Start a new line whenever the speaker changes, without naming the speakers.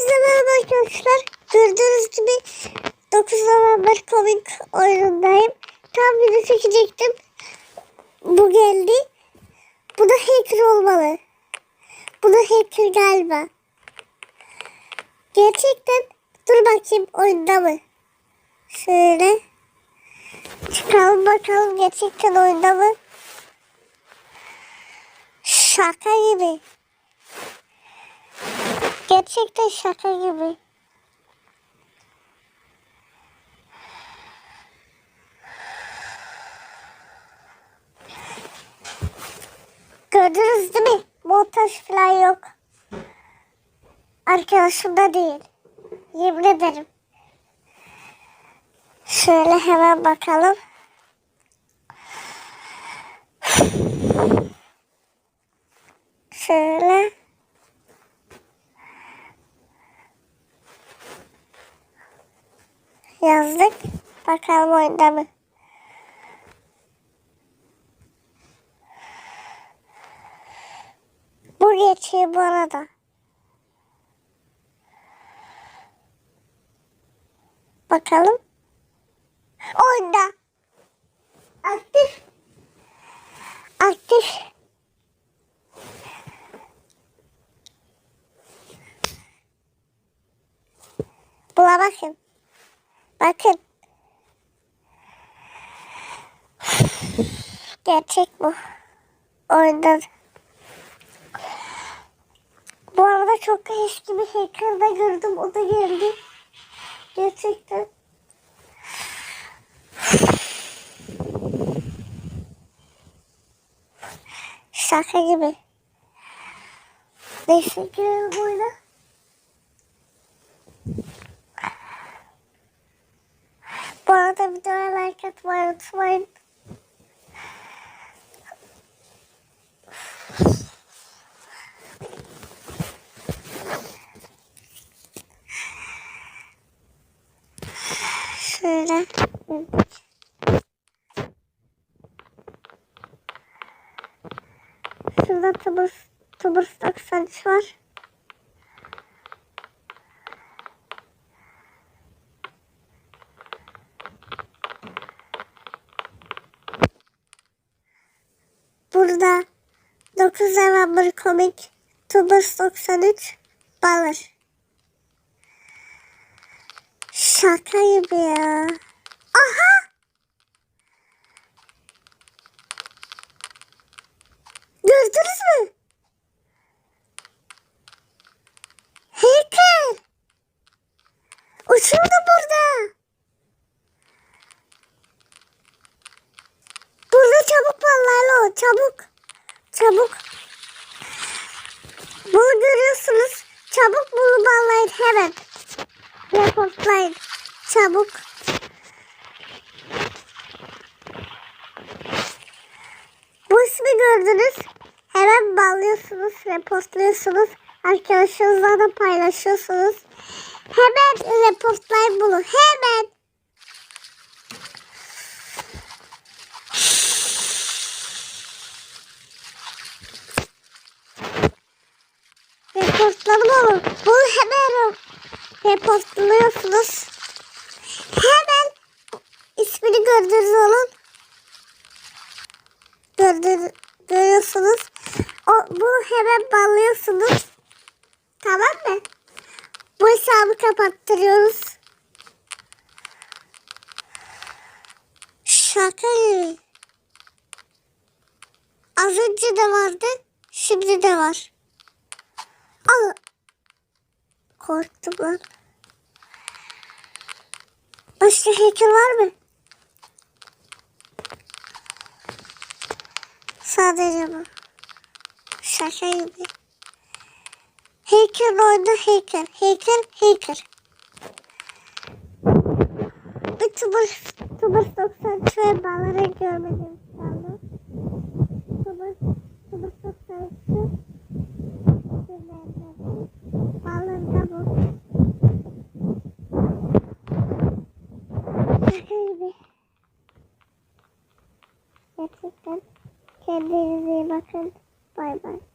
Hepinize merhaba arkadaşlar. Gördüğünüz gibi 9 November komik oyunundayım. Tam video çekecektim. Bu geldi. Bu da hacker olmalı. Bu da hacker galiba. Gerçekten dur bakayım oyunda mı? Şöyle. Çıkalım bakalım gerçekten oyunda mı? Şaka gibi. Gerçekten şaka gibi. Gördünüz değil mi? Montaj falan yok. Arkadaşım da değil. Yemin ederim. Şöyle hemen bakalım. Şöyle. Yazdık. Bakalım oyunda mı? Bu geçiyor bu arada. Bakalım. Oyunda. Aktif. Aktif. Buna bakın. Bakın. Gerçek bu. Oyunda. Bu arada çok eski bir hacker'da gördüm. O da geldi. Gerçekten. Şaka gibi. Neyse girelim oyuna. Bu arada videoya like atmayı unutmayın. Şöyle. Şurada tıbır, tıbır 93 var. Burada 9 November komik Tubers 93 Balır. Şaka gibi ya. Aha! Gördünüz mü? Hacker! Uçuyordu burada. Burada çabuk vallahi o çabuk. Çabuk. Bunu görüyorsunuz. Çabuk bunu bağlayın hemen. Reportlayın. Çabuk. Bu ismi gördünüz. Hemen bağlıyorsunuz, reportluyorsunuz. Arkadaşlarınızla da paylaşıyorsunuz. Hemen reportlayın bunu. Hemen. Reportladım onu. Bunu hemen reportluyorsunuz. Hemen ismini gördünüz onun. Gördünüz, görüyorsunuz. O, bunu hemen bağlıyorsunuz. Tamam mı? Bu hesabı kapattırıyoruz. Şaka gibi. Az önce de vardı. Şimdi de var. Al. Korktum lan. Başka hacker var mı? Sadece bu. Şaka gibi. Hacker oyunda. Hacker hacker. Bir tubur, tubur 93 ve bağları görmedim kendinize iyi bakın. Bay bay.